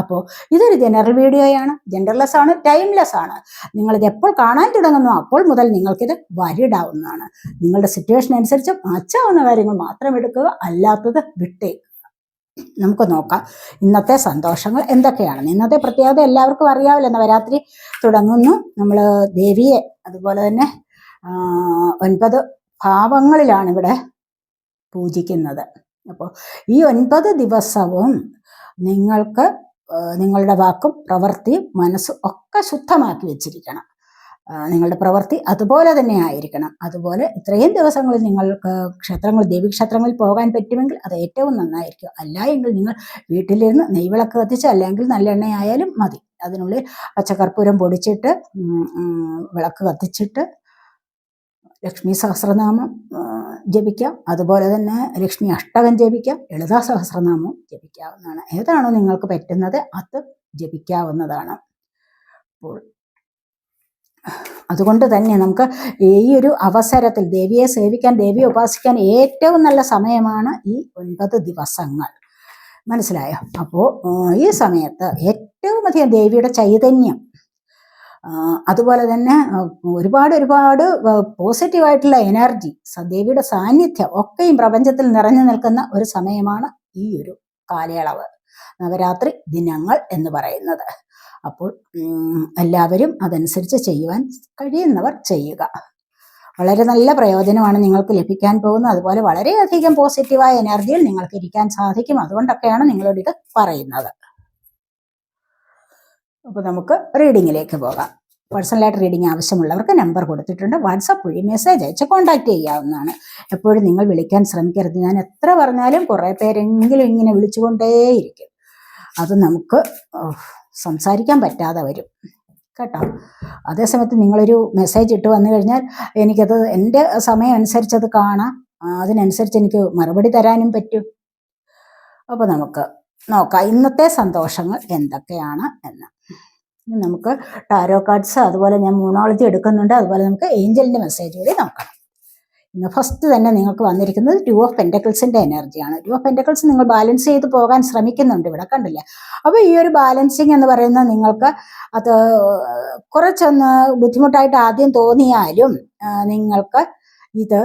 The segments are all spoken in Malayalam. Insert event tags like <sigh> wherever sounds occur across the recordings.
അപ്പോൾ ഇതൊരു ജനറൽ വീഡിയോയാണ് ജെൻഡർലെസ് ആണ് ടൈംലെസ് ആണ്. നിങ്ങളിത് എപ്പോൾ കാണാൻ തുടങ്ങുന്നു അപ്പോൾ മുതൽ നിങ്ങൾക്കിത് വരിടാവുന്നതാണ്. നിങ്ങളുടെ സിറ്റുവേഷൻ അനുസരിച്ച് മാച്ചാവുന്ന കാര്യങ്ങൾ മാത്രം എടുക്കുക അല്ലാത്തത് വിട്ടേക്കുക. നമുക്ക് നോക്കാം. ഇന്നത്തെ സന്തോഷങ്ങൾ എന്തൊക്കെയാണെന്ന് ഇന്നത്തെ പ്രത്യേകത എല്ലാവർക്കും അറിയാവില്ല. നവരാത്രി തുടങ്ങുന്നു. നമ്മൾ ദേവിയെ അതുപോലെ തന്നെ ഒൻപത് ഭാവങ്ങളിലാണ് ഇവിടെ പൂജിക്കുന്നത്. അപ്പോൾ ഈ ഒൻപത് ദിവസവും നിങ്ങൾക്ക് നിങ്ങളുടെ വാക്കും പ്രവൃത്തിയും മനസ്സും ഒക്കെ ശുദ്ധമാക്കി വെച്ചിരിക്കണം. നിങ്ങളുടെ പ്രവൃത്തി അതുപോലെ തന്നെ ആയിരിക്കണം. അതുപോലെ ഇത്രയും ദിവസങ്ങളിൽ നിങ്ങൾക്ക് ക്ഷേത്രങ്ങൾ ദേവീക്ഷേത്രങ്ങളിൽ പോകാൻ പറ്റുമെങ്കിൽ അത് ഏറ്റവും നന്നായിരിക്കും. അല്ല എങ്കിൽ നിങ്ങൾ വീട്ടിലിരുന്ന് നെയ്വിളക്ക് കത്തിച്ച് അല്ലെങ്കിൽ നല്ലെണ്ണയായാലും മതി. അതിനുള്ളിൽ പച്ചക്കർപ്പൂരം പൊടിച്ചിട്ട് വിളക്ക് കത്തിച്ചിട്ട് ലക്ഷ്മി സഹസ്രനാമം ജപിക്കാം. അതുപോലെ തന്നെ ലക്ഷ്മി അഷ്ടകം ജപിക്കാം. ലളിതാ സഹസ്രനാമവും ജപിക്കാവുന്നതാണ്. ഏതാണോ നിങ്ങൾക്ക് പറ്റുന്നത് അത് ജപിക്കാവുന്നതാണ്. അപ്പോൾ അതുകൊണ്ട് തന്നെ നമുക്ക് ഈ ഒരു അവസരത്തിൽ ദേവിയെ സേവിക്കാൻ ദേവിയെ ഉപാസിക്കാൻ ഏറ്റവും നല്ല സമയമാണ് ഈ ഒൻപത് ദിവസങ്ങൾ. മനസ്സിലായോ? അപ്പോൾ ഈ സമയത്ത് ഏറ്റവും അധികം ദേവിയുടെ ചൈതന്യം അതുപോലെ തന്നെ ഒരുപാട് ഒരുപാട് പോസിറ്റീവായിട്ടുള്ള എനർജി ദേവിയുടെ സാന്നിധ്യം ഒക്കെയും പ്രപഞ്ചത്തിൽ നിറഞ്ഞു നിൽക്കുന്ന ഒരു സമയമാണ് ഈ ഒരു കാലയളവ്. നവരാത്രി ദിനങ്ങൾ എന്ന് പറയുന്നത്. അപ്പോൾ എല്ലാവരും അതനുസരിച്ച് ചെയ്യുവാൻ കഴിയുന്നവർ ചെയ്യുക. വളരെ നല്ല പ്രയോജനമാണ് നിങ്ങൾക്ക് ലഭിക്കാൻ പോകുന്നത്. അതുപോലെ വളരെയധികം പോസിറ്റീവായ എനർജിയിൽ നിങ്ങൾക്ക് ഇരിക്കാൻ സാധിക്കും. അതുകൊണ്ടൊക്കെയാണ് നിങ്ങളോട് ഇത് പറയുന്നത്. അപ്പോൾ നമുക്ക് റീഡിങ്ങിലേക്ക് പോകാം. പേഴ്സണലായിട്ട് റീഡിംഗ് ആവശ്യമുള്ളവർക്ക് നമ്പർ കൊടുത്തിട്ടുണ്ട്. വാട്സപ്പ് വഴി മെസ്സേജ് അയച്ച് കോൺടാക്ട് ചെയ്യാവുന്നതാണ്. എപ്പോഴും നിങ്ങൾ വിളിക്കാൻ ശ്രമിക്കരുത്. ഞാൻ എത്ര പറഞ്ഞാലും കുറേ പേരെങ്കിലും ഇങ്ങനെ വിളിച്ചുകൊണ്ടേയിരിക്കും. അത് നമുക്ക് സംസാരിക്കാൻ പറ്റാതെ വരും. കേട്ടോ? അതേസമയത്ത് നിങ്ങളൊരു മെസ്സേജ് ഇട്ട് വന്നു കഴിഞ്ഞാൽ എനിക്കത് എന്റെ സമയം അനുസരിച്ച് അത് കാണാം. അതിനനുസരിച്ച് എനിക്ക് മറുപടി തരാനും പറ്റും. അപ്പോൾ നമുക്ക് നോക്കാം. ഇന്നത്തെ സന്തോഷങ്ങൾ എന്തൊക്കെയാണ് എന്ന്. നമുക്ക് ടാരോ കാർഡ്സ് അതുപോലെ ഞാൻ മൂണോളജി എടുക്കുന്നുണ്ട്. അതുപോലെ നമുക്ക് ഏഞ്ചലിന്റെ മെസ്സേജ് കൂടി നോക്കണം ഇന്ന് ഫസ്റ്റ് തന്നെ നിങ്ങൾക്ക് വന്നിരിക്കുന്നത് ടു ഓഫ് പെന്റക്കിൾസിന്റെ എനർജിയാണ് ടു ഓഫ് പെന്റക്കിൾസ് നിങ്ങൾ ബാലൻസ് ചെയ്ത് പോകാൻ ശ്രമിക്കുന്നുണ്ട് ഇവിടെ കണ്ടില്ല? അപ്പോൾ ഈ ഒരു ബാലൻസിങ് എന്ന് പറയുന്നത് നിങ്ങൾക്ക് അത് കുറച്ചൊന്ന് ബുദ്ധിമുട്ടായിട്ട് ആദ്യം തോന്നിയാലും നിങ്ങൾക്ക് ഇത്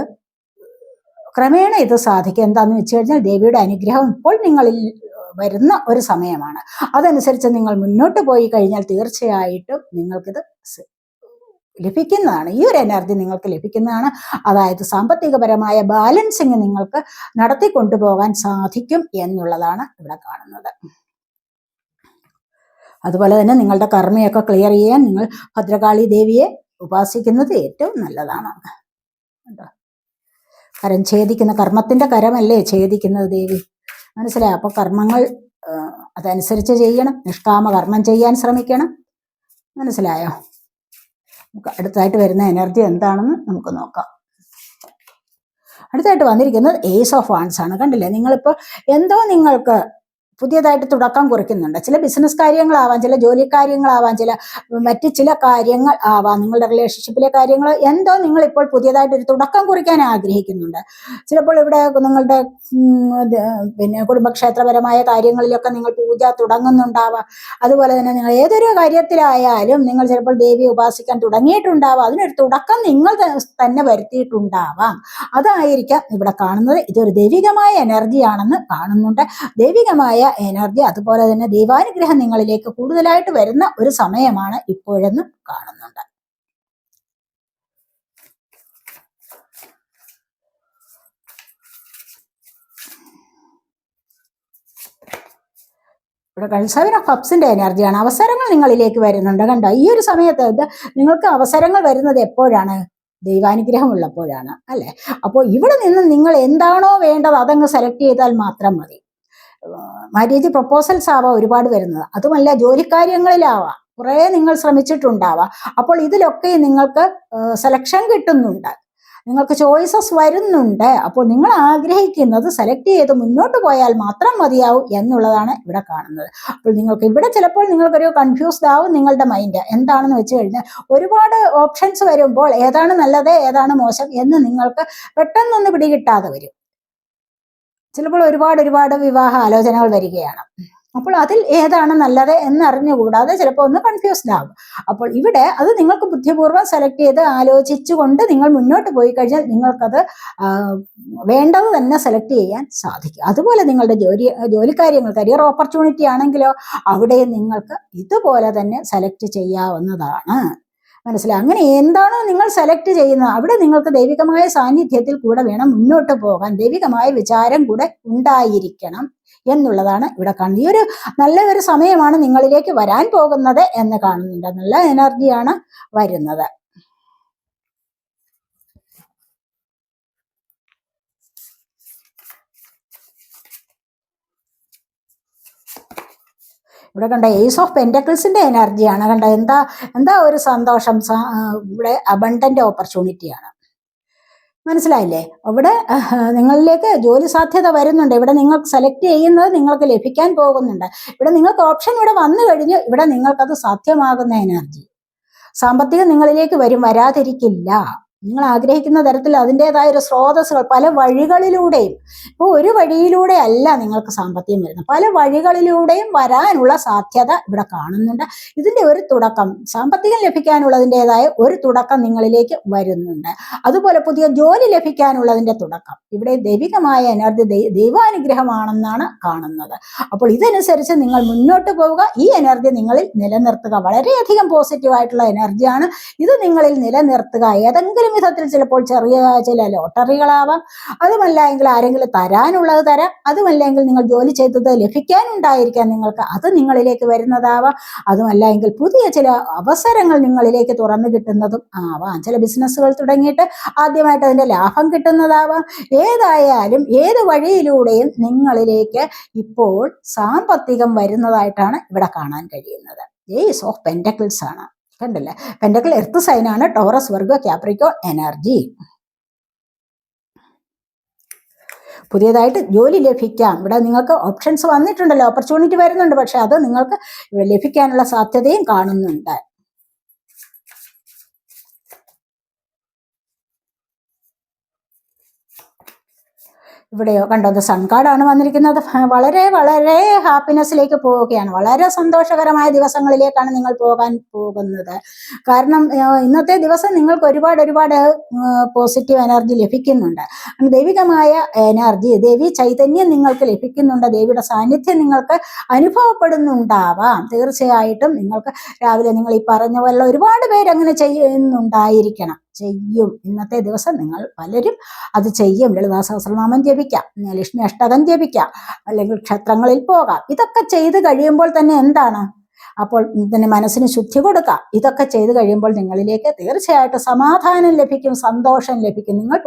ക്രമേണ ഇത് സാധിക്കും. എന്താണെന്ന് വെച്ച് കഴിഞ്ഞാൽ ദേവിയുടെ അനുഗ്രഹം ഇപ്പോൾ നിങ്ങളിൽ വരുന്ന ഒരു സമയമാണ്. അതനുസരിച്ച് നിങ്ങൾ മുന്നോട്ട് പോയി കഴിഞ്ഞാൽ തീർച്ചയായിട്ടും നിങ്ങൾക്കിത് ലഭിക്കുന്നതാണ്. ഈ ഒരു എനർജി നിങ്ങൾക്ക് ലഭിക്കുന്നതാണ്. അതായത് സാമ്പത്തികപരമായ ബാലൻസിങ് നിങ്ങൾക്ക് നടത്തി കൊണ്ടുപോകാൻ സാധിക്കും എന്നുള്ളതാണ് ഇവിടെ കാണുന്നത്. അതുപോലെ തന്നെ നിങ്ങളുടെ കർമ്മയൊക്കെ ക്ലിയർ ചെയ്യാൻ നിങ്ങൾ ഭദ്രകാളി ദേവിയെ ഉപാസിക്കുന്നത് ഏറ്റവും നല്ലതാണ്? കരം ഛേദിക്കുന്ന കർമ്മത്തിന്റെ കരമല്ലേ ഛേദിക്കുന്നത് ദേവി? മനസ്സിലായി? അപ്പൊ കർമ്മങ്ങൾ അതനുസരിച്ച് ചെയ്യണം. നിഷ്കാമ കർമ്മം ചെയ്യാൻ ശ്രമിക്കണം. മനസ്സിലായോ? നമുക്ക് അടുത്തായിട്ട് വരുന്ന എനർജി എന്താണെന്ന് നമുക്ക് നോക്കാം. അടുത്തായിട്ട് വന്നിരിക്കുന്നത് ഏസ് ഓഫ് വാൻസ് ആണ്. കണ്ടില്ലേ? നിങ്ങളിപ്പോൾ എന്തോ നിങ്ങൾക്ക് പുതിയതായിട്ട് തുടക്കം കുറിക്കുന്നുണ്ട്. ചില ബിസിനസ് കാര്യങ്ങളാവാം ചില ജോലി കാര്യങ്ങളാവാം ചില മറ്റ് ചില കാര്യങ്ങൾ ആവാം. നിങ്ങളുടെ റിലേഷൻഷിപ്പിലെ കാര്യങ്ങൾ എന്തോ നിങ്ങൾ ഇപ്പോൾ പുതിയതായിട്ട് ഒരു തുടക്കം കുറിക്കാൻ ആഗ്രഹിക്കുന്നുണ്ട്. ചിലപ്പോൾ ഇവിടെ നിങ്ങളുടെ പിന്നെ കുടുംബക്ഷേത്രപരമായ കാര്യങ്ങളിലൊക്കെ നിങ്ങൾ പൂജ തുടങ്ങുന്നുണ്ടാവാം. അതുപോലെ തന്നെ നിങ്ങൾ ഏതൊരു കാര്യത്തിലായാലും നിങ്ങൾ ചിലപ്പോൾ ദേവിയെ ഉപാസിക്കാൻ തുടങ്ങിയിട്ടുണ്ടാവാം. അതിനൊരു തുടക്കം നിങ്ങൾ തന്നെ വരുത്തിയിട്ടുണ്ടാവാം. അതായിരിക്കാം ഇവിടെ കാണുന്നത്. ഇതൊരു ദൈവികമായ എനർജിയാണെന്ന് കാണുന്നുണ്ട്. ദൈവികമായ എനർജി അതുപോലെ തന്നെ ദൈവാനുഗ്രഹം നിങ്ങളിലേക്ക് കൂടുതലായിട്ട് വരുന്ന ഒരു സമയമാണ് ഇപ്പോഴെന്നും കാണുന്നുണ്ട്. ഇവിടെ ഓഫ് എനർജിയാണ് അവസരങ്ങൾ നിങ്ങളിലേക്ക് വരുന്നുണ്ട്. കണ്ടോ ഈ ഒരു സമയത്ത് നിങ്ങൾക്ക് അവസരങ്ങൾ വരുന്നത് എപ്പോഴാണ്? ദൈവാനുഗ്രഹം ഉള്ളപ്പോഴാണ് അല്ലെ? അപ്പോൾ ഇവിടെ നിന്ന് നിങ്ങൾ എന്താണോ വേണ്ടത് അതങ്ങ് സെലക്ട് ചെയ്താൽ മാത്രം മതി. മാരേജ് പ്രപ്പോസൽസ് ആവാം ഒരുപാട് വരുന്നത്. അതുമല്ല ജോലിക്കാര്യങ്ങളിലാവാം. കുറേ നിങ്ങൾ ശ്രമിച്ചിട്ടുണ്ടാവാം. അപ്പോൾ ഇതിലൊക്കെ നിങ്ങൾക്ക് സെലക്ഷൻ കിട്ടുന്നുണ്ട്. നിങ്ങൾക്ക് ചോയ്സസ് വരുന്നുണ്ട്. അപ്പോൾ നിങ്ങൾ ആഗ്രഹിക്കുന്നത് സെലക്ട് ചെയ്ത് മുന്നോട്ട് പോയാൽ മാത്രം മതിയാവും എന്നുള്ളതാണ് ഇവിടെ കാണുന്നത്. അപ്പോൾ നിങ്ങൾക്ക് ഇവിടെ ചിലപ്പോൾ നിങ്ങൾക്കൊരു കൺഫ്യൂസ്ഡ് ആവും നിങ്ങളുടെ മൈൻഡ് എന്താണെന്ന് വെച്ച് കഴിഞ്ഞാൽ ഒരുപാട് ഓപ്ഷൻസ് വരുമ്പോൾ ഏതാണ് നല്ലത് ഏതാണ് മോശം എന്ന് നിങ്ങൾക്ക് പെട്ടെന്നൊന്ന് പിടികിട്ടാതെ വരും. ചിലപ്പോൾ ഒരുപാട് ഒരുപാട് വിവാഹ ആലോചനകൾ വരികയാണ്. അപ്പോൾ അതിൽ ഏതാണ് നല്ലത് എന്ന് അറിഞ്ഞുകൂടാതെ ചിലപ്പോൾ ഒന്ന് കൺഫ്യൂസ്ഡ് ആകും. അപ്പോൾ ഇവിടെ അത് നിങ്ങൾക്ക് ബുദ്ധിപൂർവം സെലക്ട് ചെയ്ത് ആലോചിച്ചുകൊണ്ട് നിങ്ങൾ മുന്നോട്ട് പോയി കഴിഞ്ഞാൽ നിങ്ങൾക്കത് വേണ്ടത് തന്നെ സെലക്ട് ചെയ്യാൻ സാധിക്കും. അതുപോലെ നിങ്ങളുടെ ജോലി ജോലിക്കാര്യങ്ങൾ കരിയർ ഓപ്പർച്യൂണിറ്റി ആണെങ്കിലോ അവിടെ നിങ്ങൾക്ക് ഇതുപോലെ തന്നെ സെലക്ട് ചെയ്യാവുന്നതാണ്. മനസ്സിലായി. അങ്ങനെ എന്താണോ നിങ്ങൾ സെലക്ട് ചെയ്യുന്നത് അവിടെ നിങ്ങൾക്ക് ദൈവികമായ സാന്നിധ്യത്തിൽ കൂടെ വേണം മുന്നോട്ട് പോകാൻ ദൈവികമായ വിചാരം കൂടെ ഉണ്ടായിരിക്കണം എന്നുള്ളതാണ് ഇവിടെ കാണുന്നത്. ഈ ഒരു നല്ല ഒരു സമയമാണ് നിങ്ങളിലേക്ക് വരാൻ പോകുന്നത് എന്ന് കാണുന്നുണ്ട്. നല്ല എനർജിയാണ് വരുന്നത്. ഇവിടെ കണ്ട ഏസ് ഓഫ് പെന്റക്കിൾസിന്റെ എനർജിയാണ് കണ്ട എന്താ എന്താ ഒരു സന്തോഷം ഇവിടെ അബണ്ടന്റ് ഓപ്പർച്യൂണിറ്റിയാണ് മനസ്സിലായില്ലേ? അവിടെ നിങ്ങളിലേക്ക് ജോലി സാധ്യത വരുന്നുണ്ട്. ഇവിടെ നിങ്ങൾ സെലക്ട് ചെയ്യുന്നത് നിങ്ങൾക്ക് ലഭിക്കാൻ പോകുന്നുണ്ട്. ഇവിടെ നിങ്ങൾക്ക് ഓപ്ഷൻ ഇവിടെ വന്നു കഴിഞ്ഞു. ഇവിടെ നിങ്ങൾക്കത് സാധ്യമാകുന്ന എനർജി സാമ്പത്തികം നിങ്ങളിലേക്ക് വരും വരാതിരിക്കില്ല. നിങ്ങൾ ആഗ്രഹിക്കുന്ന തരത്തിൽ അതിന്റെതായ ഒരു സ്രോതസ്സുകൾ പല വഴികളിലൂടെയും ഇപ്പോൾ ഒരു വഴിയിലൂടെ അല്ല നിങ്ങൾക്ക് സാമ്പത്തികം വരുന്നത്. പല വഴികളിലൂടെയും വരാനുള്ള സാധ്യത ഇവിടെ കാണുന്നുണ്ട്. ഇതിന്റെ ഒരു തുടക്കം സാമ്പത്തികം ലഭിക്കാനുള്ളതിന്റെതായ ഒരു തുടക്കം നിങ്ങളിലേക്ക് വരുന്നുണ്ട്. അതുപോലെ പുതിയ ജോലി ലഭിക്കാനുള്ളതിന്റെ തുടക്കം. ഇവിടെ ദൈവികമായ എനർജി ദൈവാനുഗ്രഹമാണെന്നാണ് കാണുന്നത്. അപ്പോൾ ഇതനുസരിച്ച് നിങ്ങൾ മുന്നോട്ട് പോവുക. ഈ എനർജി നിങ്ങളിൽ നിലനിർത്തുക. വളരെയധികം പോസിറ്റീവായിട്ടുള്ള എനർജിയാണ് ഇത് നിങ്ങളിൽ നിലനിർത്തുക. ഏതെങ്കിലും വിധത്തിൽ ചിലപ്പോൾ ചെറിയ ചില ലോട്ടറികളാവാം. അതുമല്ല എങ്കിൽ ആരെങ്കിലും തരാനുള്ളത് തരാം. അതുമല്ലെങ്കിൽ നിങ്ങൾ ജോലി ചെയ്തത് ലഭിക്കാനുണ്ടായിരിക്കാം നിങ്ങൾക്ക്. അത് നിങ്ങളിലേക്ക് വരുന്നതാവാം. അതുമല്ല എങ്കിൽ പുതിയ ചില അവസരങ്ങൾ നിങ്ങളിലേക്ക് തുറന്നു കിട്ടുന്നതും ആവാം. ചില ബിസിനസ്സുകൾ തുടങ്ങിയിട്ട് ആദ്യമായിട്ട് അതിന്റെ ലാഭം കിട്ടുന്നതാവാം. ഏതായാലും ഏത് വഴിയിലൂടെയും നിങ്ങളിലേക്ക് ഇപ്പോൾ സാമ്പത്തികം വരുന്നതായിട്ടാണ് ഇവിടെ കാണാൻ കഴിയുന്നത്. ഏസ് ഓഫ് പെന്റക്കിൾസ് ആണ്. കണ്ടില്ലേ? പെൻഡക്കൽ എർത്ത് സൈനാണ് ടോറസ് വർഗ ക്യാപ്രിക്കോ എനർജി പുതിയതായിട്ട് ജോലി ലഭിക്കാം. ഇവിടെ നിങ്ങൾക്ക് ഓപ്ഷൻസ് വന്നിട്ടുണ്ടല്ലോ. ഓപ്പർച്യൂണിറ്റി വരുന്നുണ്ട്. പക്ഷെ അത് നിങ്ങൾക്ക് ലഭിക്കാനുള്ള സാധ്യതയും കാണുന്നുണ്ട്. ഇവിടെയോ കണ്ടോ സൺ കാർഡാണ് വന്നിരിക്കുന്നത്. വളരെ വളരെ ഹാപ്പിനെസ്സിലേക്ക് പോവുകയാണ്. വളരെ സന്തോഷകരമായ ദിവസങ്ങളിലേക്കാണ് നിങ്ങൾ പോകാൻ പോകുന്നത്. കാരണം ഇന്നത്തെ ദിവസം നിങ്ങൾക്ക് ഒരുപാട് ഒരുപാട് പോസിറ്റീവ് എനർജി ലഭിക്കുന്നുണ്ട്. ദൈവികമായ എനർജി ദേവി ചൈതന്യം നിങ്ങൾക്ക് ലഭിക്കുന്നുണ്ട്. ദേവിയുടെ സാന്നിധ്യം നിങ്ങൾക്ക് അനുഭവപ്പെടുന്നുണ്ടാവാം. തീർച്ചയായിട്ടും നിങ്ങൾക്ക് രാവിലെ നിങ്ങൾ ഈ പറഞ്ഞ പോലെ ഒരുപാട് പേര് അങ്ങനെ ചെയ്യുന്നുണ്ടായിരിക്കണം. ചെയ്യും. ഇന്നത്തെ ദിവസം നിങ്ങൾ പലരും അത് ചെയ്യും. ലളിതാ സഹസ്രനാമം ജപിക്കാം. ലക്ഷ്മി അഷ്ടകം ജപിക്കാം. അല്ലെങ്കിൽ ക്ഷേത്രങ്ങളിൽ പോകാം. ഇതൊക്കെ ചെയ്ത് കഴിയുമ്പോൾ തന്നെ എന്താണ്? അപ്പോൾ തന്നെ മനസ്സിന് ശുദ്ധി കൊടുക്കാം. ഇതൊക്കെ ചെയ്ത് കഴിയുമ്പോൾ നിങ്ങളിലേക്ക് തീർച്ചയായിട്ടും സമാധാനം ലഭിക്കും സന്തോഷം ലഭിക്കും. നിങ്ങൾ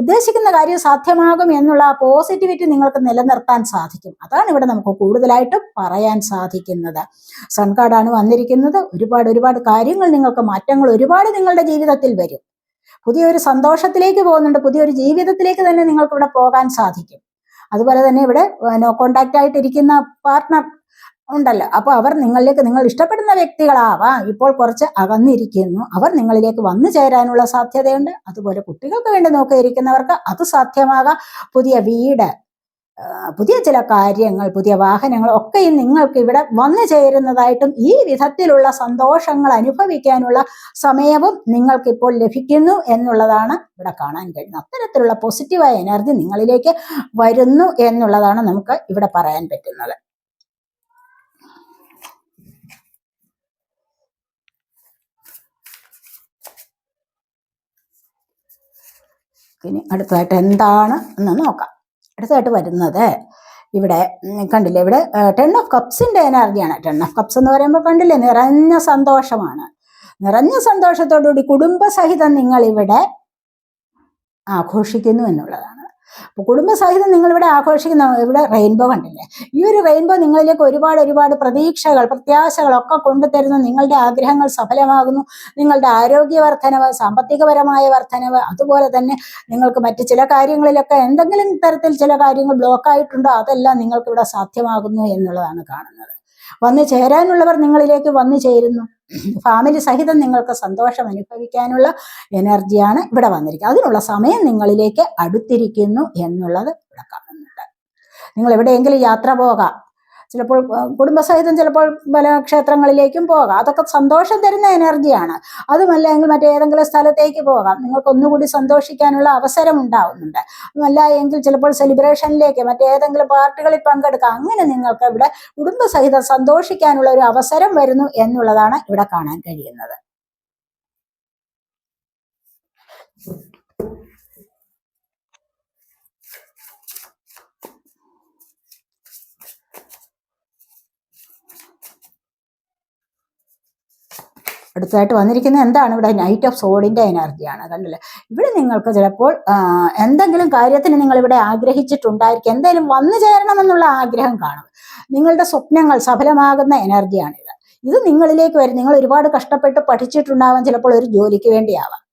ഉദ്ദേശിക്കുന്ന കാര്യം സാധ്യമാകും എന്നുള്ള ആ പോസിറ്റിവിറ്റി നിങ്ങൾക്ക് നിലനിർത്താൻ സാധിക്കും. അതാണ് ഇവിടെ നമുക്ക് കൂടുതലായിട്ടും പറയാൻ സാധിക്കുന്നത്. സൺകാർഡാണ് വന്നിരിക്കുന്നത്. ഒരുപാട് ഒരുപാട് കാര്യങ്ങൾ നിങ്ങൾക്ക് മാറ്റങ്ങൾ ഒരുപാട് നിങ്ങളുടെ ജീവിതത്തിൽ വരും. പുതിയൊരു സന്തോഷത്തിലേക്ക് പോകുന്നുണ്ട്. പുതിയൊരു ജീവിതത്തിലേക്ക് തന്നെ നിങ്ങൾക്ക് ഇവിടെ പോകാൻ സാധിക്കും. അതുപോലെ തന്നെ ഇവിടെ നോ കോണ്ടാക്റ്റ് ആയിട്ടിരിക്കുന്ന പാർട്ട്ണർ ഉണ്ടല്ലോ. അപ്പൊ അവർ നിങ്ങളിലേക്ക് നിങ്ങൾ ഇഷ്ടപ്പെടുന്ന വ്യക്തികളാവാം. ഇപ്പോൾ കുറച്ച് അകന്നിരിക്കുന്നു. അവർ നിങ്ങളിലേക്ക് വന്നു ചേരാനുള്ള സാധ്യതയുണ്ട്. അതുപോലെ കുട്ടികൾക്ക് വേണ്ടി നോക്കിയിരിക്കുന്നവർക്ക് അത് സാധ്യമാകാം. പുതിയ വീട് പുതിയ ചില കാര്യങ്ങൾ പുതിയ വാഹനങ്ങൾ ഒക്കെയും നിങ്ങൾക്ക് ഇവിടെ വന്നു ചേരുന്നതായിട്ടും ഈ വിധത്തിലുള്ള സന്തോഷങ്ങൾ അനുഭവിക്കാനുള്ള സമയവും നിങ്ങൾക്ക് ഇപ്പോൾ ലഭിക്കുന്നു എന്നുള്ളതാണ് ഇവിടെ കാണാൻ കഴിയുന്നത്. അത്തരത്തിലുള്ള പോസിറ്റീവായ എനർജി നിങ്ങളിലേക്ക് വരുന്നു എന്നുള്ളതാണ് നമുക്ക് ഇവിടെ പറയാൻ പറ്റുന്നത്. ഇനി അടുത്തതായിട്ട് എന്താണ് എന്ന് നോക്കാം. അടുത്തതായിട്ട് വരുന്നത് ഇവിടെ കണ്ടില്ലേ? ഇവിടെ ടെൻ ഓഫ് കപ്സിന്റെ എനർജിയാണ്. ടെൻ ഓഫ് കപ്സ് എന്ന് പറയുമ്പോൾ കണ്ടില്ലേ? നിറഞ്ഞ സന്തോഷമാണ്. നിറഞ്ഞ സന്തോഷത്തോടുകൂടി കുടുംബസഹിതം നിങ്ങൾ ഇവിടെ ആഘോഷിക്കുന്നു എന്നുള്ളതാണ്. അപ്പോൾ കുടുംബസഹിതം നിങ്ങളിവിടെ ആഘോഷിക്കുന്ന ഇവിടെ റെയിൻബോ കണ്ടില്ലേ? ഈ ഒരു റെയിൻബോ നിങ്ങളിലേക്ക് ഒരുപാട് ഒരുപാട് പ്രതീക്ഷകൾ പ്രത്യാശകളൊക്കെ കൊണ്ടുതരുന്നു നിങ്ങളുടെ ആഗ്രഹങ്ങൾ സഫലമാകുന്നു. നിങ്ങളുടെ ആരോഗ്യ വർധനവ് സാമ്പത്തികപരമായ വർധനവ് അതുപോലെ തന്നെ നിങ്ങൾക്ക് മറ്റ് ചില കാര്യങ്ങളിലൊക്കെ എന്തെങ്കിലും തരത്തിൽ ചില കാര്യങ്ങൾ ബ്ലോക്ക് ആയിട്ടുണ്ടോ അതെല്ലാം നിങ്ങൾക്ക് ഇവിടെ സാധ്യമാകുന്നു എന്നുള്ളതാണ് കാണുന്നത്. വന്നു ചേരാനുള്ളവർ നിങ്ങളിലേക്ക് വന്നു ചേരുന്നു. ഫാമിലി സഹിതം നിങ്ങൾക്ക് സന്തോഷം അനുഭവിക്കാനുള്ള എനർജിയാണ് ഇവിടെ വന്നിരിക്കുന്നത്. അതിനുള്ള സമയം നിങ്ങളിലേക്ക് അടുത്തിരിക്കുന്നു എന്നുള്ളത് ഇവിടെ കാണുന്നുണ്ട്. നിങ്ങൾ എവിടെയെങ്കിലും യാത്ര പോകാം. ചിലപ്പോൾ കുടുംബസഹിതം ചിലപ്പോൾ പല ക്ഷേത്രങ്ങളിലേക്കും പോകാം. അതൊക്കെ സന്തോഷം തരുന്ന എനർജിയാണ്. അതുമല്ലെങ്കിൽ മറ്റേതെങ്കിലും സ്ഥലത്തേക്ക് പോകാം. നിങ്ങൾക്ക് ഒന്നുകൂടി സന്തോഷിക്കാനുള്ള അവസരം ഉണ്ടാവുന്നുണ്ട്. അതുമല്ല എങ്കിൽ ചിലപ്പോൾ സെലിബ്രേഷനിലേക്ക് മറ്റേതെങ്കിലും പാർട്ടികളിൽ പങ്കെടുക്കാം. അങ്ങനെ നിങ്ങൾക്ക് ഇവിടെ കുടുംബസഹിതം സന്തോഷിക്കാനുള്ള ഒരു അവസരം വരുന്നു എന്നുള്ളതാണ് ഇവിടെ കാണാൻ കഴിയുന്നത്. അടുത്തതായിട്ട് വന്നിരിക്കുന്നത് എന്താണ്? ഇവിടെ നൈറ്റ് ഓഫ് സോഡിന്റെ എനർജിയാണ് കണ്ടില്ലേ? ഇവിടെ നിങ്ങൾക്ക് ചിലപ്പോൾ എന്തെങ്കിലും കാര്യത്തിന് നിങ്ങൾ ഇവിടെ ആഗ്രഹിച്ചിട്ടുണ്ടായിരിക്കും. എന്തെങ്കിലും വന്നു ചേരണമെന്നുള്ള ആഗ്രഹം കാണും. നിങ്ങളുടെ സ്വപ്നങ്ങൾ സഫലമാകുന്ന എനർജിയാണിത് ഇത് നിങ്ങളിലേക്ക് വരും. നിങ്ങൾ ഒരുപാട് കഷ്ടപ്പെട്ട് പഠിച്ചിട്ടുണ്ടാവാം. ചിലപ്പോൾ ഒരു ജോലിക്ക് വേണ്ടിയാവാം.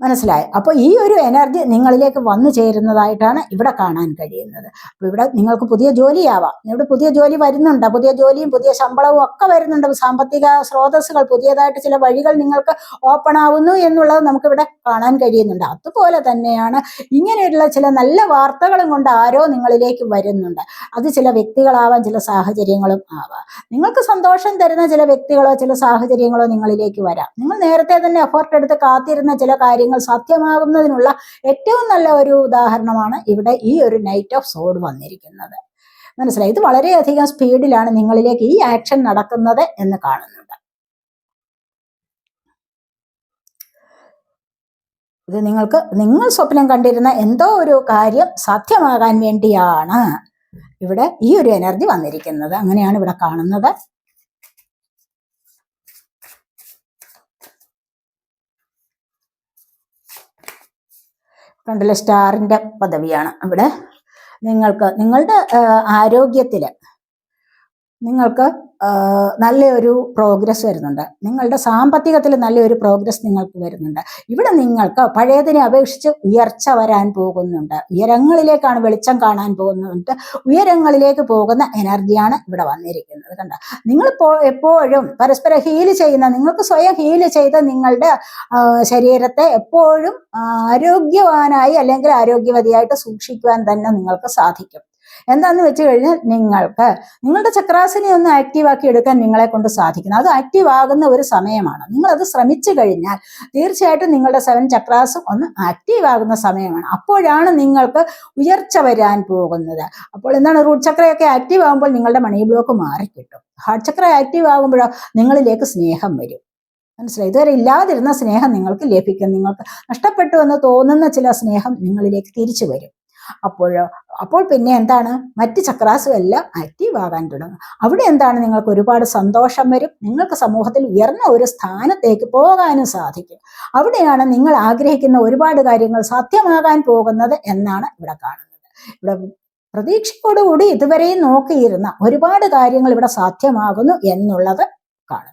മനസ്സിലായി. അപ്പോൾ ഈ ഒരു എനർജി നിങ്ങളിലേക്ക് വന്നു ചേരുന്നതായിട്ടാണ് ഇവിടെ കാണാൻ കഴിയുന്നത്. അപ്പോൾ ഇവിടെ നിങ്ങൾക്ക് പുതിയ ജോലിയാവാം. ഇവിടെ പുതിയ ജോലി വരുന്നുണ്ട്. പുതിയ ജോലിയും പുതിയ ശമ്പളവും ഒക്കെ വരുന്നുണ്ട്. സാമ്പത്തിക സ്രോതസ്സുകൾ പുതിയതായിട്ട് ചില വഴികൾ നിങ്ങൾക്ക് ഓപ്പൺ ആവുന്നു എന്നുള്ളത് നമുക്ക് ഇവിടെ കാണാൻ കഴിയുന്നുണ്ട്. അതുപോലെ തന്നെയാണ് ഇങ്ങനെയുള്ള ചില നല്ല വാർത്തകളും കൊണ്ട് ആരോ നിങ്ങളിലേക്ക് വരുന്നുണ്ട്. അത് ചില വ്യക്തികളാവാം ചില സാഹചര്യങ്ങളും ആവാം. നിങ്ങൾക്ക് സന്തോഷം തരുന്ന ചില വ്യക്തികളോ ചില സാഹചര്യങ്ങളോ നിങ്ങളിലേക്ക് വരാം. നിങ്ങൾ നേരത്തെ തന്നെ എഫോർട്ട് എടുത്ത് കാത്തിരുന്ന ചില കാര്യങ്ങൾ സാധ്യമാകുന്നതിനുള്ള ഏറ്റവും നല്ല ഒരു ഉദാഹരണമാണ് ഇവിടെ ഈ ഒരു നൈറ്റ് ഓഫ് സോഡ് വന്നിരിക്കുന്നത്. മനസ്സിലായി? ഇത് വളരെയധികം സ്പീഡിലാണ് നിങ്ങളിലേക്ക് ഈ ആക്ഷൻ നടക്കുന്നത് എന്ന് കാണുന്നുണ്ട്. ഇത് നിങ്ങൾക്ക് നിങ്ങൾ സ്വപ്നം കണ്ടിരുന്ന എന്തോ ഒരു കാര്യം സാധ്യമാകാൻ വേണ്ടിയാണ് ഇവിടെ ഈ ഒരു എനർജി വന്നിരിക്കുന്നത്. അങ്ങനെയാണ് ഇവിടെ കാണുന്നത്. കണ്ടില്ലേ? സ്റ്റാറിന്റെ പദവിയാണ്. അവിടെ നിങ്ങൾക്ക് നിങ്ങളുടെ ആരോഗ്യത്തിൽ നിങ്ങൾക്ക് നല്ലൊരു പ്രോഗ്രസ് വരുന്നുണ്ട്. നിങ്ങളുടെ സാമ്പത്തികത്തിൽ നല്ലൊരു പ്രോഗ്രസ് നിങ്ങൾക്ക് വരുന്നുണ്ട്. ഇവിടെ നിങ്ങൾക്ക് പഴയതിനെ അപേക്ഷിച്ച് ഉയർച്ച വരാൻ പോകുന്നുണ്ട്. ഉയരങ്ങളിലേക്കാണ് വെളിച്ചം കാണാൻ പോകുന്നുണ്ട്. ഉയരങ്ങളിലേക്ക് പോകുന്ന എനർജിയാണ് ഇവിടെ വന്നിരിക്കുന്നത് കണ്ട? നിങ്ങൾ എപ്പോഴും പരസ്പരം ഹീൽ ചെയ്യുന്ന നിങ്ങൾക്ക് സ്വയം ഹീൽ ചെയ്ത് നിങ്ങളുടെ ശരീരത്തെ എപ്പോഴും ആരോഗ്യവാനായി അല്ലെങ്കിൽ ആരോഗ്യവതിയായിട്ട് സൂക്ഷിക്കുവാൻ തന്നെ നിങ്ങൾക്ക് സാധിക്കും. എന്താന്ന് വെച്ച് കഴിഞ്ഞാൽ നിങ്ങൾക്ക് നിങ്ങളുടെ ചക്രാസിനെ ഒന്ന് ആക്റ്റീവ് ആക്കി എടുക്കാൻ നിങ്ങളെ കൊണ്ട് സാധിക്കുന്നു. അത് ആക്റ്റീവ് ആകുന്ന ഒരു സമയമാണ്. നിങ്ങൾ അത് ശ്രമിച്ചു കഴിഞ്ഞാൽ തീർച്ചയായിട്ടും നിങ്ങളുടെ സെവൻ ചക്രാസും ഒന്ന് ആക്റ്റീവ് ആകുന്ന സമയമാണ്. അപ്പോഴാണ് നിങ്ങൾക്ക് ഉയർച്ച വരാൻ പോകുന്നത്. അപ്പോൾ എന്താണ് റൂട്ട് ചക്രയൊക്കെ ആക്റ്റീവ് ആകുമ്പോൾ നിങ്ങളുടെ മണി ബ്ലോക്ക് മാറിക്കിട്ടും. ഹാർട്ട് ചക്ര ആക്റ്റീവ് ആകുമ്പോഴോ നിങ്ങളിലേക്ക് സ്നേഹം വരും. മനസ്സിലായി? ഇതുവരെ ഇല്ലാതിരുന്ന സ്നേഹം നിങ്ങൾക്ക് ലഭിക്കും. നിങ്ങൾക്ക് നഷ്ടപ്പെട്ടു എന്ന് തോന്നുന്ന ചില സ്നേഹം നിങ്ങളിലേക്ക് തിരിച്ചു വരും. അപ്പോഴോ അപ്പോൾ പിന്നെ എന്താണ്? മറ്റ് ചക്രാസും എല്ലാം ആക്റ്റീവ് ആകാൻ തുടങ്ങും. അവിടെ എന്താണ് നിങ്ങൾക്ക് ഒരുപാട് സന്തോഷം വരും. നിങ്ങൾക്ക് സമൂഹത്തിൽ ഉയർന്ന ഒരു സ്ഥാനത്തേക്ക് പോകാനും സാധിക്കും. അവിടെയാണ് നിങ്ങൾ ആഗ്രഹിക്കുന്ന ഒരുപാട് കാര്യങ്ങൾ സാധ്യമാകാൻ പോകുന്നത് എന്നാണ് ഇവിടെ കാണുന്നത്. ഇവിടെ പ്രതീക്ഷയോടുകൂടി ഇതുവരെയും നോക്കിയിരുന്ന ഒരുപാട് കാര്യങ്ങൾ ഇവിടെ സാധ്യമാകുന്നു എന്നുള്ളത് കാണുന്നത്.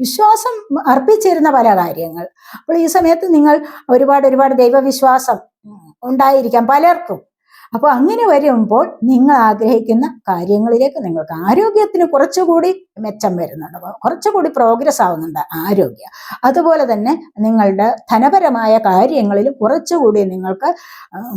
വിശ്വാസം അർപ്പിച്ചിരുന്ന പല കാര്യങ്ങൾ. അപ്പോൾ ഈ സമയത്ത് നിങ്ങൾ ഒരുപാട് ഒരുപാട് ദൈവവിശ്വാസം ഉണ്ടായിരിക്കാം പലർക്കും. അപ്പോൾ അങ്ങനെ വരുമ്പോൾ നിങ്ങൾ ആഗ്രഹിക്കുന്ന കാര്യങ്ങളിലേക്ക് നിങ്ങൾക്ക് ആരോഗ്യത്തിന് കുറച്ചുകൂടി മെച്ചം വരുന്നുണ്ട്. കുറച്ചുകൂടി പ്രോഗ്രസ് ആവുന്നുണ്ട് ആരോഗ്യം. അതുപോലെ തന്നെ നിങ്ങളുടെ ധനപരമായ കാര്യങ്ങളിലും കുറച്ചുകൂടി നിങ്ങൾക്ക്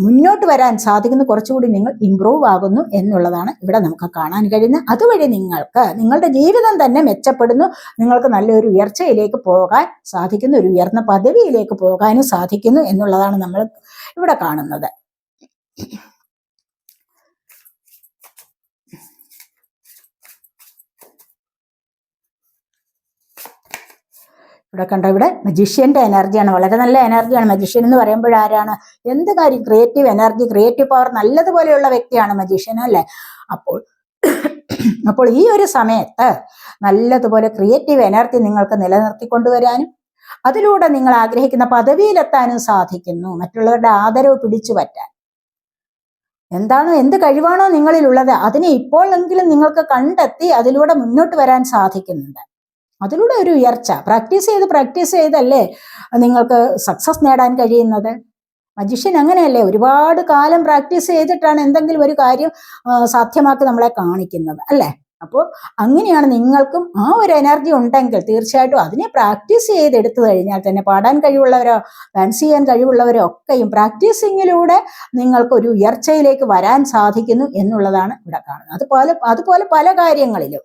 മുന്നോട്ട് വരാൻ സാധിക്കുന്നു കുറച്ചുകൂടി നിങ്ങൾ ഇമ്പ്രൂവ് ആകുന്നു എന്നുള്ളതാണ് ഇവിടെ നമുക്ക് കാണാൻ കഴിയുന്നത്. അതുവഴി നിങ്ങൾക്ക് നിങ്ങളുടെ ജീവിതം തന്നെ മെച്ചപ്പെടുന്നു. നിങ്ങൾക്ക് നല്ലൊരു ഉയർച്ചയിലേക്ക് പോകാൻ സാധിക്കുന്നു ഒരു ഉയർന്ന പദവിയിലേക്ക് പോകാനും സാധിക്കുന്നു എന്നുള്ളതാണ് നമ്മൾ ഇവിടെ കാണുന്നത്. ഇവിടെ കണ്ടോ ഇവിടെ മജീഷ്യന്റെ എനർജിയാണ് വളരെ നല്ല എനർജിയാണ് മജീഷ്യൻ എന്ന് പറയുമ്പോൾ ആരാണ്? എന്ത് കാര്യം? ക്രിയേറ്റീവ് എനർജി ക്രിയേറ്റീവ് പവർ നല്ലതുപോലെയുള്ള വ്യക്തിയാണ് മജീഷ്യൻ അല്ലേ? അപ്പോൾ അപ്പോൾ ഈ ഒരു സമയത്ത് നല്ലതുപോലെ ക്രിയേറ്റീവ് എനർജി നിങ്ങൾക്ക് നിലനിർത്തിക്കൊണ്ടുവരാനും അതിലൂടെ നിങ്ങൾ ആഗ്രഹിക്കുന്ന പദവിയിലെത്താനും സാധിക്കുന്നു. മറ്റുള്ളവരുടെ ആദരവ് പിടിച്ചു പറ്റാൻ. എന്താണോ എന്ത് കഴിവാണോ നിങ്ങളിലുള്ളത് അതിനെ ഇപ്പോഴെങ്കിലും നിങ്ങൾക്ക് കണ്ടെത്തി അതിലൂടെ മുന്നോട്ട് വരാൻ സാധിക്കുന്നുണ്ട്. അതിലൂടെ ഒരു ഉയർച്ച. പ്രാക്ടീസ് ചെയ്ത് പ്രാക്ടീസ് ചെയ്തല്ലേ നിങ്ങൾക്ക് സക്സസ് നേടാൻ കഴിയുന്നത്? മജിഷ്യൻ അങ്ങനെയല്ലേ? ഒരുപാട് കാലം പ്രാക്ടീസ് ചെയ്തിട്ടാണ് എന്തെങ്കിലും ഒരു കാര്യം സാധ്യമാക്കി നമ്മളെ കാണിക്കുന്നത് അല്ലേ? അപ്പോൾ അങ്ങനെയാണ് നിങ്ങൾക്കും ആ ഒരു എനർജി ഉണ്ടെങ്കിൽ തീർച്ചയായിട്ടും അതിനെ പ്രാക്ടീസ് ചെയ്തെടുത്തു കഴിഞ്ഞാൽ തന്നെ പാടാൻ കഴിവുള്ളവരോ ഡാൻസ് ചെയ്യാൻ കഴിവുള്ളവരോ ഒക്കെയും പ്രാക്ടീസിങ്ങിലൂടെ നിങ്ങൾക്ക് ഒരു ഉയർച്ചയിലേക്ക് വരാൻ സാധിക്കുന്നു എന്നുള്ളതാണ് ഇവിടെ കാണുന്നത്. അതുപോലെ അതുപോലെ പല കാര്യങ്ങളിലും.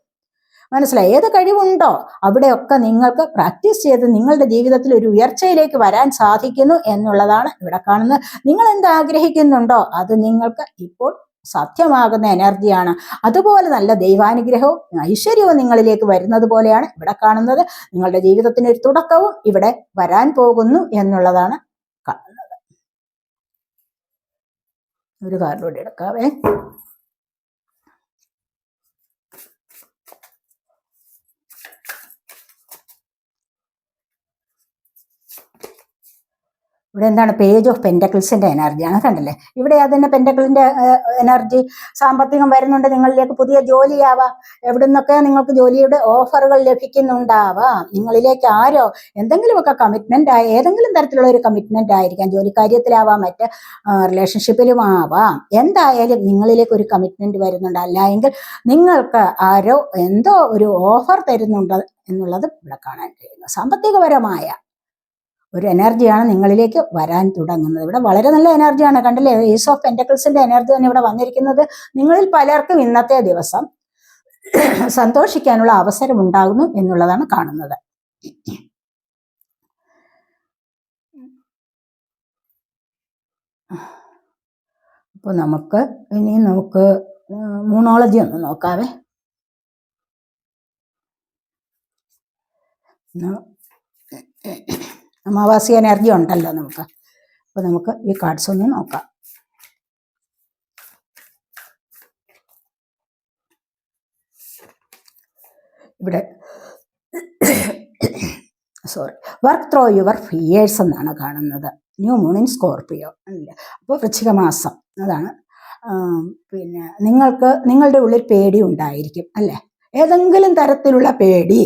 മനസ്സിലായി? ഏത് കഴിവുണ്ടോ അവിടെയൊക്കെ നിങ്ങൾക്ക് പ്രാക്ടീസ് ചെയ്ത് നിങ്ങളുടെ ജീവിതത്തിൽ ഒരു ഉയർച്ചയിലേക്ക് വരാൻ സാധിക്കുന്നു എന്നുള്ളതാണ് ഇവിടെ കാണുന്നത്. നിങ്ങൾ എന്ത് ആഗ്രഹിക്കുന്നുണ്ടോ അത് നിങ്ങൾക്ക് ഇപ്പോൾ സത്യമാകുന്ന എനർജിയാണ് അതുപോലെ നല്ല ദൈവാനുഗ്രഹവും ഐശ്വര്യവും നിങ്ങളിലേക്ക് വരുന്നത് പോലെയാണ് ഇവിടെ കാണുന്നത്. നിങ്ങളുടെ ജീവിതത്തിന് ഒരു തുടക്കവും ഇവിടെ വരാൻ പോകുന്നു എന്നുള്ളതാണ് കാണുന്നത്. ഒരു കാർഡ് കൂടി എടുക്കാവേ. ഇവിടെ എന്താണ്? പേജ് ഓഫ് പെന്റക്കിൾസിന്റെ എനർജിയാണ് കണ്ടല്ലേ? ഇവിടെ അതിന്റെ പെന്റക്കിളിന്റെ എനർജി സാമ്പത്തികം വരുന്നുണ്ട് നിങ്ങളിലേക്ക് പുതിയ ജോലിയാവാം. എവിടെ നിന്നൊക്കെ നിങ്ങൾക്ക് ജോലിയുടെ ഓഫറുകൾ ലഭിക്കുന്നുണ്ടാവാം. നിങ്ങളിലേക്ക് ആരോ എന്തെങ്കിലുമൊക്കെ കമ്മിറ്റ്മെന്റ് ആയി ഏതെങ്കിലും തരത്തിലുള്ള ഒരു കമ്മിറ്റ്മെന്റ് ആയിരിക്കാം. ജോലി കാര്യത്തിലാവാം മറ്റ് റിലേഷൻഷിപ്പിലും ആവാം എന്തായാലും നിങ്ങളിലേക്ക് ഒരു കമ്മിറ്റ്മെന്റ് വരുന്നുണ്ട്. അല്ലെങ്കിൽ നിങ്ങൾക്ക് ആരോ എന്തോ ഒരു ഓഫർ തരുന്നുണ്ട് എന്നുള്ളത് ഇവിടെ കാണാൻ കഴിയുന്നു. സാമ്പത്തികപരമായ ഒരു എനർജിയാണ് നിങ്ങളിലേക്ക് വരാൻ തുടങ്ങുന്നത്. ഇവിടെ വളരെ നല്ല എനർജിയാണ് കണ്ടില്ലേ? ഈസ് ഓഫ് പെന്റക്കിൾസിന്റെ എനർജി തന്നെ ഇവിടെ വന്നിരിക്കുന്നത്. നിങ്ങളിൽ പലർക്കും ഇന്നത്തെ ദിവസം <clears throat> സന്തോഷിക്കാനുള്ള അവസരം ഉണ്ടാകുന്നു എന്നുള്ളതാണ് കാണുന്നത്. അപ്പോൾ നമുക്ക് ഇനി നമുക്ക് മൂണോളജി ഒന്ന് നോക്കാവേ. അമാവാസി എനർജി ഉണ്ടല്ലോ നമുക്ക്. അപ്പോൾ നമുക്ക് ഈ കാർഡ്സ് ഒന്ന് നോക്കാം. ഇവിടെ sorry work through your fears എന്നാണ് കാണുന്നത്. ന്യൂ മൂൺ ഇൻ സ്കോർപ്പിയോ അല്ല? അപ്പോൾ വൃശ്ചിക മാസം. അതാണ് പിന്നെ നിങ്ങൾക്ക് നിങ്ങളുടെ ഉള്ളിൽ പേടി ഉണ്ടായിരിക്കും അല്ലേ? ഏതെങ്കിലും തരത്തിലുള്ള പേടി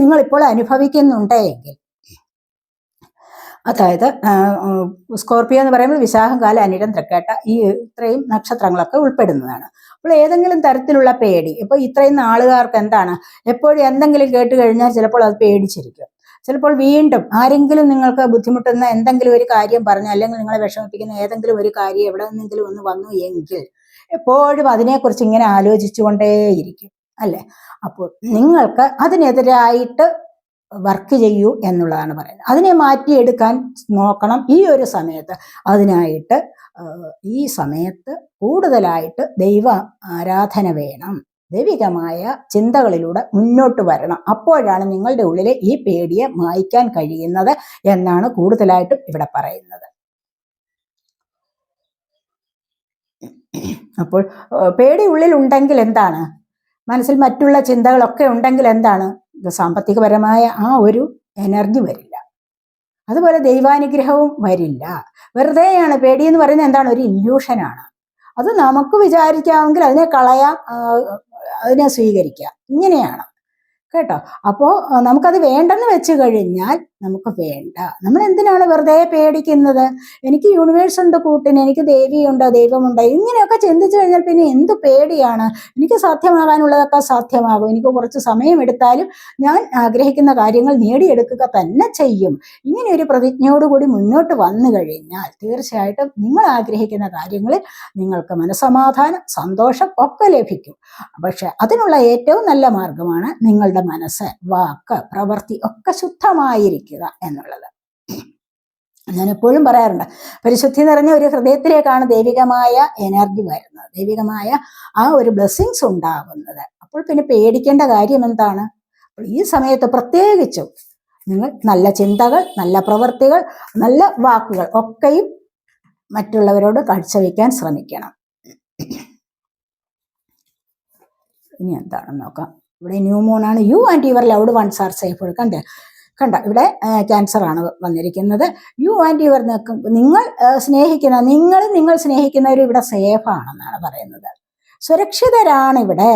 നിങ്ങളിപ്പോൾ അനുഭവിക്കുന്നുണ്ടെങ്കിൽ അതായത് സ്കോർപ്പിയോ എന്ന് പറയുമ്പോൾ വിശാഖം കാല അനിഴം തൃക്കേട്ട ഈ ഇത്രയും നക്ഷത്രങ്ങളൊക്കെ ഉൾപ്പെടുന്നതാണ്. അപ്പോൾ ഏതെങ്കിലും തരത്തിലുള്ള പേടി. ഇപ്പോൾ ഇത്രയും നാളുകാർക്ക് എന്താണ്? എപ്പോഴും എന്തെങ്കിലും കേട്ട് കഴിഞ്ഞാൽ ചിലപ്പോൾ അത് പേടിച്ചിരിക്കും. ചിലപ്പോൾ വീണ്ടും ആരെങ്കിലും നിങ്ങൾക്ക് ബുദ്ധിമുട്ടുന്ന എന്തെങ്കിലും ഒരു കാര്യം പറഞ്ഞു അല്ലെങ്കിൽ നിങ്ങളെ വിഷമിപ്പിക്കുന്ന ഏതെങ്കിലും ഒരു കാര്യം എവിടെ നിന്നെങ്കിലും ഒന്ന് വന്നു എങ്കിൽ എപ്പോഴും അതിനെക്കുറിച്ച് ഇങ്ങനെ ആലോചിച്ചുകൊണ്ടേയിരിക്കും. അല്ലേ? അപ്പോൾ നിങ്ങൾക്ക് അതിനെതിരായിട്ട് വർക്ക് ചെയ്യൂ എന്നുള്ളതാണ് പറയുന്നത്. അതിനെ മാറ്റിയെടുക്കാൻ നോക്കണം ഈ ഒരു സമയത്ത്. അതിനായിട്ട് ഈ സമയത്ത് കൂടുതലായിട്ട് ദൈവ ആരാധന വേണം. ദൈവികമായ ചിന്തകളിലൂടെ മുന്നോട്ട് വരണം. അപ്പോഴാണ് നിങ്ങളുടെ ഉള്ളിലെ ഈ പേടിയെ മായ്ക്കാൻ കഴിയുന്നത് എന്നാണ് കൂടുതലായിട്ടും ഇവിടെ പറയുന്നത്. അപ്പോൾ പേടി ഉള്ളിൽ ഉണ്ടെങ്കിൽ എന്താണ്? മനസ്സിൽ മറ്റുള്ള ചിന്തകളൊക്കെ ഉണ്ടെങ്കിൽ എന്താണ്? സാമ്പത്തികപരമായ ആ ഒരു എനർജി വരില്ല. അതുപോലെ ദൈവാനുഗ്രഹവും വരില്ല. വെറുതെയാണ് പേടി എന്ന് പറയുന്നത് എന്താണ്? ഒരു ഇല്യൂഷനാണ് അത് നമുക്ക് വിചാരിക്കാമെങ്കിൽ അതിനെ കളയാം അതിനെ സ്വീകരിക്കാം. ഇങ്ങനെയാണ്. കേട്ടോ? അപ്പോൾ നമുക്കത് വേണ്ടെന്ന് വെച്ച് കഴിഞ്ഞാൽ നമുക്ക് വേണ്ട. നമ്മൾ എന്തിനാണ് വെറുതെ പേടിക്കുന്നത്? എനിക്ക് യൂണിവേഴ്സ് ഉണ്ട് കൂട്ടിന് എനിക്ക് ദേവിയുണ്ട് ദൈവമുണ്ട്. ഇങ്ങനെയൊക്കെ ചിന്തിച്ചു കഴിഞ്ഞാൽ പിന്നെ എന്ത് പേടിയാണ്? എനിക്ക് സാധ്യമാകാനുള്ളതൊക്കെ സാധ്യമാകും. എനിക്ക് കുറച്ച് സമയം എടുത്താലും ഞാൻ ആഗ്രഹിക്കുന്ന കാര്യങ്ങൾ നേടിയെടുക്കുക തന്നെ ചെയ്യും. ഇങ്ങനെ ഒരു പ്രതിജ്ഞയോടുകൂടി മുന്നോട്ട് വന്നു കഴിഞ്ഞാൽ തീർച്ചയായിട്ടും നിങ്ങൾ ആഗ്രഹിക്കുന്ന കാര്യങ്ങളിൽ നിങ്ങൾക്ക് മനസമാധാനം സന്തോഷം ഒക്കെ ലഭിക്കും. പക്ഷെ അതിനുള്ള ഏറ്റവും നല്ല മാർഗമാണ് നിങ്ങളുടെ മനസ്സ് വാക്ക് പ്രവൃത്തി ഒക്കെ ശുദ്ധമായിരിക്കുക എന്നുള്ളത്. ഞാൻ എപ്പോഴും പറയാറുണ്ട് പരിശുദ്ധി നിറഞ്ഞ ഒരു ഹൃദയത്തിലേക്കാണ് ദൈവികമായ എനർജി വരുന്നത്. ദൈവികമായ ആ ഒരു ബ്ലെസ്സിങ്സ് ഉണ്ടാകുന്നത്. അപ്പോൾ പിന്നെ പേടിക്കേണ്ട കാര്യം എന്താണ്? അപ്പോൾ ഈ സമയത്ത് പ്രത്യേകിച്ചും നിങ്ങൾ നല്ല ചിന്തകൾ നല്ല പ്രവൃത്തികൾ നല്ല വാക്കുകൾ ഒക്കെയും മറ്റുള്ളവരോട് കാഴ്ചവെക്കാൻ ശ്രമിക്കണം. ഇനി എന്താണെന്ന് നോക്കാം. ഇവിടെ ന്യൂ മൂൺ ആണ്. You and your loved ones are safe. കണ്ടേ കണ്ട ഇവിടെ ക്യാൻസർ ആണ് വന്നിരിക്കുന്നത്. യു ആൻഡ് യുവർ നിങ്ങൾ സ്നേഹിക്കുന്ന നിങ്ങൾ നിങ്ങൾ സ്നേഹിക്കുന്നവരും ഇവിടെ സേഫ് ആണെന്നാണ് പറയുന്നത്. സുരക്ഷിതരാണ് ഇവിടെ.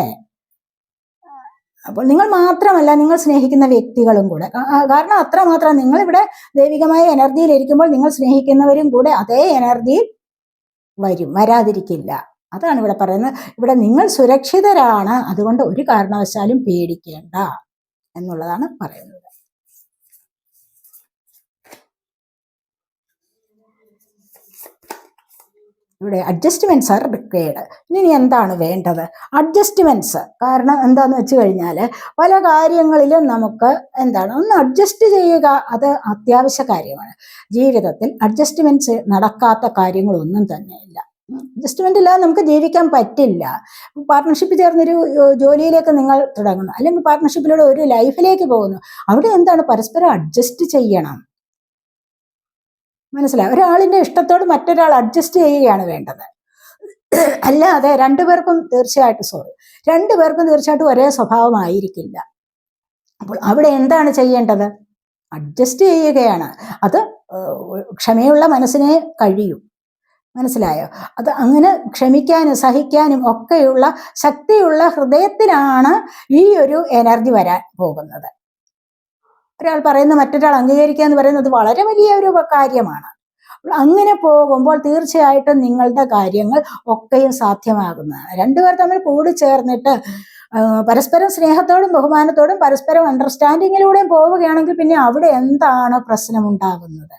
അപ്പോൾ നിങ്ങൾ മാത്രമല്ല നിങ്ങൾ സ്നേഹിക്കുന്ന വ്യക്തികളും കൂടെ. കാരണം അത്രമാത്രം നിങ്ങൾ ഇവിടെ ദൈവികമായ എനർജിയിൽ ഇരിക്കുമ്പോൾ നിങ്ങൾ സ്നേഹിക്കുന്നവരും കൂടെ അതേ എനർജിയിൽ വരും വരാതിരിക്കില്ല. അതാണ് ഇവിടെ പറയുന്നത്. ഇവിടെ നിങ്ങൾ സുരക്ഷിതരാണ് അതുകൊണ്ട് ഒരു കാരണവശാലും പേടിക്കേണ്ട എന്നുള്ളതാണ് പറയുന്നത്. ഇവിടെ അഡ്ജസ്റ്റ്മെന്റ്സ് ആർ റിക്വയർഡ് ഇനി എന്താണ് വേണ്ടത്? അഡ്ജസ്റ്റ്മെന്റ്സ് കാരണം എന്താന്ന് വെച്ച് കഴിഞ്ഞാൽ പല കാര്യങ്ങളിലും നമുക്ക് എന്താണ് ഒന്ന് അഡ്ജസ്റ്റ് ചെയ്യുക അത് അത്യാവശ്യ കാര്യമാണ്. ജീവിതത്തിൽ അഡ്ജസ്റ്റ്മെന്റ്സ് നടക്കാത്ത കാര്യങ്ങളൊന്നും തന്നെയില്ല അഡ്ജസ്റ്റ്മെന്റ് ഇല്ലാതെ നമുക്ക് ജീവിക്കാൻ പറ്റില്ല. പാർട്ട്ണർഷിപ്പ് ചേർന്നൊരു ജോലിയിലേക്ക് നിങ്ങൾ തുടങ്ങുന്നു. അല്ലെങ്കിൽ പാർട്ട്ണർഷിപ്പിലൂടെ ഒരു ലൈഫിലേക്ക് പോകുന്നു. അവിടെ എന്താണ് പരസ്പരം അഡ്ജസ്റ്റ് ചെയ്യണം? മനസ്സിലായി? ഒരാളിന്റെ ഇഷ്ടത്തോട് മറ്റൊരാൾ അഡ്ജസ്റ്റ് ചെയ്യുകയാണ് വേണ്ടത്. അല്ലാതെ രണ്ടുപേർക്കും തീർച്ചയായിട്ടും സോറി രണ്ടുപേർക്കും തീർച്ചയായിട്ടും ഒരേ സ്വഭാവമായിരിക്കില്ല അപ്പോൾ അവിടെ എന്താണ് ചെയ്യേണ്ടത്? അഡ്ജസ്റ്റ് ചെയ്യുകയാണ്. അത് ക്ഷമയുള്ള മനസ്സിനെ കഴിയും. മനസ്സിലായോ? അത് അങ്ങനെ ക്ഷമിക്കാനും സഹിക്കാനും ഒക്കെയുള്ള ശക്തിയുള്ള ഹൃദയത്തിനാണ് ഈ ഒരു എനർജി വരാൻ പോകുന്നത്. ഒരാൾ പറയുന്ന മറ്റൊരാൾ അംഗീകരിക്കുക എന്ന് പറയുന്നത് വളരെ വലിയ ഒരു കാര്യമാണ്. അങ്ങനെ പോകുമ്പോൾ തീർച്ചയായിട്ടും നിങ്ങളുടെ കാര്യങ്ങൾ ഒക്കെയും സാധ്യമാകുന്നതാണ്. രണ്ടുപേർ തമ്മിൽ കൂടി ചേർന്നിട്ട് പരസ്പരം സ്നേഹത്തോടും ബഹുമാനത്തോടും പരസ്പരം അണ്ടർസ്റ്റാൻഡിങ്ങിലൂടെയും പോവുകയാണെങ്കിൽ പിന്നെ അവിടെ എന്താണ് പ്രശ്നം ഉണ്ടാകുന്നത്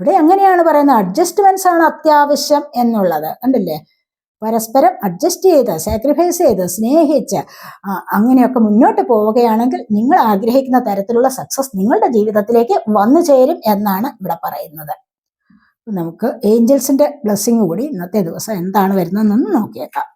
ഇവിടെ എങ്ങനെയാണ് പറയുന്നത്. അഡ്ജസ്റ്റ്മെന്റ്സ് ആണ് അത്യാവശ്യം എന്നുള്ളത്. കണ്ടില്ലേ? പരസ്പരം അഡ്ജസ്റ്റ് ചെയ്ത് സാക്രിഫൈസ് ചെയ്ത് സ്നേഹിച്ച് അങ്ങനെയൊക്കെ മുന്നോട്ട് പോവുകയാണെങ്കിൽ നിങ്ങൾ ആഗ്രഹിക്കുന്ന തരത്തിലുള്ള സക്സസ് നിങ്ങളുടെ ജീവിതത്തിലേക്ക് വന്നു ചേരും എന്നാണ് ഇവിടെ പറയുന്നത്. നമുക്ക് ഏഞ്ചൽസിന്റെ ബ്ലെസ്സിങ് കൂടി ഇന്നത്തെ ദിവസം എന്താണ് വരുന്നതെന്നൊന്ന് നോക്കിയേക്കാം.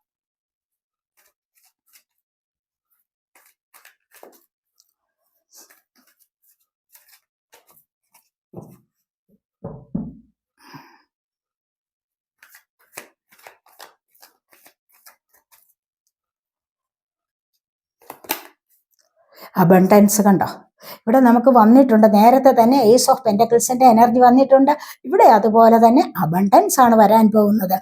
അബണ്ടൻസ് കണ്ടോ? ഇവിടെ നമുക്ക് വന്നിട്ടുണ്ട് നേരത്തെ തന്നെ ഏസ് ഓഫ് പെന്റക്കിൾസിന്റെ എനർജി വന്നിട്ടുണ്ട്. ഇവിടെ അതുപോലെ തന്നെ അബണ്ടൻസ് ആണ് വരാൻ പോകുന്നത്.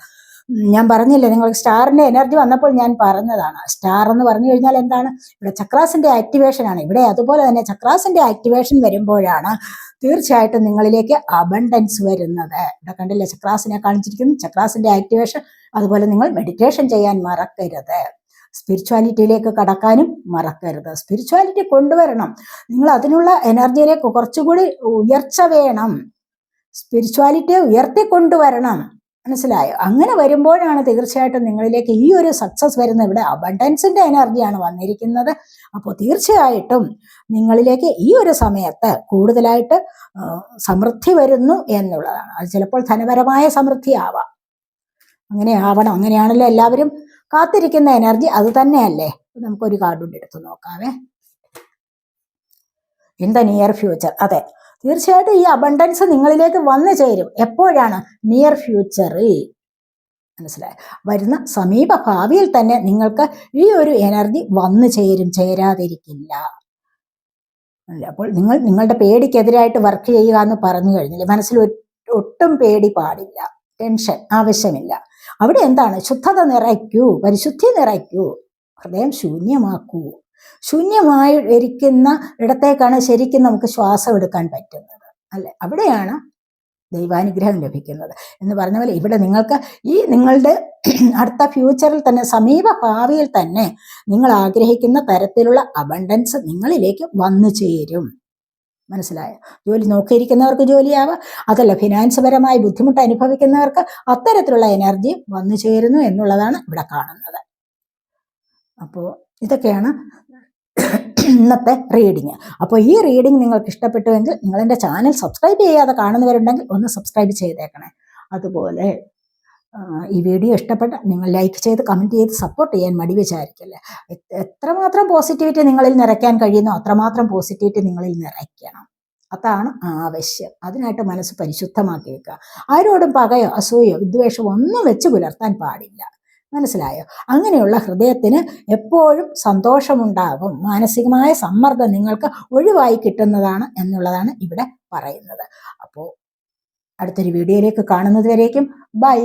ഞാൻ പറഞ്ഞില്ലേ നിങ്ങൾ സ്റ്റാറിന്റെ എനർജി വന്നപ്പോൾ ഞാൻ പറഞ്ഞതാണ്. സ്റ്റാർ എന്ന് പറഞ്ഞു കഴിഞ്ഞാൽ എന്താണ്? ഇവിടെ ചക്രാസിന്റെ ആക്ടിവേഷൻ ആണ്. ഇവിടെ അതുപോലെ തന്നെ ചക്രാസിന്റെ ആക്ടിവേഷൻ വരുമ്പോഴാണ് തീർച്ചയായിട്ടും നിങ്ങളിലേക്ക് അബണ്ടൻസ് വരുന്നത്. ഇവിടെ കണ്ടില്ലേ ചക്രാസിനെ കാണിച്ചിരിക്കുന്നു. ചക്രാസിന്റെ ആക്ടിവേഷൻ അതുപോലെ നിങ്ങൾ മെഡിറ്റേഷൻ ചെയ്യാൻ മറക്കരുത്. സ്പിരിച്വാലിറ്റിയിലേക്ക് കടക്കാനും മറക്കരുത്. സ്പിരിച്വാലിറ്റി കൊണ്ടുവരണം. നിങ്ങൾ അതിനുള്ള എനർജിയിലേക്ക് കുറച്ചുകൂടി ഉയർച്ച വേണം. സ്പിരിച്വാലിറ്റിയെ ഉയർത്തിക്കൊണ്ടുവരണം. മനസ്സിലായോ? അങ്ങനെ വരുമ്പോഴാണ് തീർച്ചയായിട്ടും നിങ്ങളിലേക്ക് ഈ ഒരു സക്സസ് വരുന്നത്. ഇവിടെ അബണ്ടൻസിന്റെ എനർജിയാണ് വന്നിരിക്കുന്നത്. അപ്പോൾ തീർച്ചയായിട്ടും നിങ്ങളിലേക്ക് ഈ ഒരു സമയത്ത് കൂടുതലായിട്ട് സമൃദ്ധി വരുന്നു എന്നുള്ളതാണ്. അത് ചിലപ്പോൾ ധനപരമായ സമൃദ്ധി ആവാം. അങ്ങനെ ആവണം. അങ്ങനെയാണല്ലോ എല്ലാവരും കാത്തിരിക്കുന്ന എനർജി അത് തന്നെയല്ലേ? നമുക്കൊരു കാർഡ് കൊണ്ട് എടുത്ത് നോക്കാവേ. ഇൻ ദ നിയർ ഫ്യൂച്ചർ അതെ. തീർച്ചയായിട്ടും ഈ അബണ്ടൻസ് നിങ്ങളിലേക്ക് വന്നു ചേരും. എപ്പോഴാണ്? നിയർ ഫ്യൂച്ചറിൽ മനസ്സിലായി? വരുന്ന സമീപ ഭാവിയിൽ തന്നെ നിങ്ങൾക്ക് ഈ ഒരു എനർജി വന്നു ചേരും. ചേരാതിരിക്കില്ല? അപ്പോൾ നിങ്ങൾ നിങ്ങളുടെ പേടിക്കെതിരായിട്ട് വർക്ക് ചെയ്യുക എന്ന് പറഞ്ഞു കഴിഞ്ഞില്ലേ മനസ്സിൽ ഒട്ടും പേടി പാടില്ല. ടെൻഷൻ ആവശ്യമില്ല. അവിടെ എന്താണ്? ശുദ്ധത നിറയ്ക്കൂ പരിശുദ്ധി നിറയ്ക്കൂ ഹൃദയം ശൂന്യമാക്കൂ. ശൂന്യമായി ഇരിക്കുന്ന ഇടത്തേക്കാണ് ശരിക്കും നമുക്ക് ശ്വാസം എടുക്കാൻ പറ്റുന്നത് അല്ലെ? അവിടെയാണ് ദൈവാനുഗ്രഹം ലഭിക്കുന്നത്. എന്ന് പറഞ്ഞ പോലെ ഇവിടെ നിങ്ങൾക്ക് ഈ നിങ്ങളുടെ അടുത്ത ഫ്യൂച്ചറിൽ തന്നെ സമീപ ഭാവിയിൽ തന്നെ നിങ്ങൾ ആഗ്രഹിക്കുന്ന തരത്തിലുള്ള അബണ്ടൻസ് നിങ്ങളിലേക്ക് വന്നു ചേരും. മനസ്സിലായോ? ജോലി നോക്കിയിരിക്കുന്നവർക്ക് ജോലിയാവാം. അതല്ല ഫിനാൻസ് പരമായി ബുദ്ധിമുട്ട് അനുഭവിക്കുന്നവർക്ക് അത്തരത്തിലുള്ള എനർജി വന്നു ചേരുന്നു എന്നുള്ളതാണ് ഇവിടെ കാണുന്നത്. അപ്പോൾ ഇതൊക്കെയാണ് ഇന്നത്തെ റീഡിങ്. അപ്പോൾ ഈ റീഡിങ് നിങ്ങൾക്ക് ഇഷ്ടപ്പെട്ടുവെങ്കിൽ നിങ്ങൾ എന്റെ ചാനൽ സബ്സ്ക്രൈബ് ചെയ്യാതെ കാണുന്നവരുണ്ടെങ്കിൽ ഒന്ന് സബ്സ്ക്രൈബ് ചെയ്തേക്കണേ. അതുപോലെ ഈ വീഡിയോ ഇഷ്ടപ്പെട്ട നിങ്ങൾ ലൈക്ക് ചെയ്ത് കമന്റ് ചെയ്ത് സപ്പോർട്ട് ചെയ്യാൻ മടി വിചാരിക്കല്ലേ. എത്രമാത്രം പോസിറ്റിവിറ്റി നിങ്ങളിൽ നിറയ്ക്കാൻ കഴിയുന്നോ അത്രമാത്രം പോസിറ്റിവിറ്റി നിങ്ങളിൽ നിറയ്ക്കണം. അതാണ് ആവശ്യം. അതിനായിട്ട് മനസ്സ് പരിശുദ്ധമാക്കി വെക്കുക. ആരോടും പകയോ അസൂയോ വിദ്വേഷമോ ഒന്നും വെച്ച് പുലർത്താൻ പാടില്ല. മനസ്സിലായോ? അങ്ങനെയുള്ള ഹൃദയത്തിന് എപ്പോഴും സന്തോഷമുണ്ടാകും മാനസികമായ സമ്മർദ്ദം നിങ്ങൾക്ക് ഒഴിവായി കിട്ടുന്നതാണ് എന്നുള്ളതാണ് ഇവിടെ പറയുന്നത്. അപ്പോൾ അടുത്തൊരു വീഡിയോയിലേക്ക് കാണുന്നത് വരേക്കും. ബൈ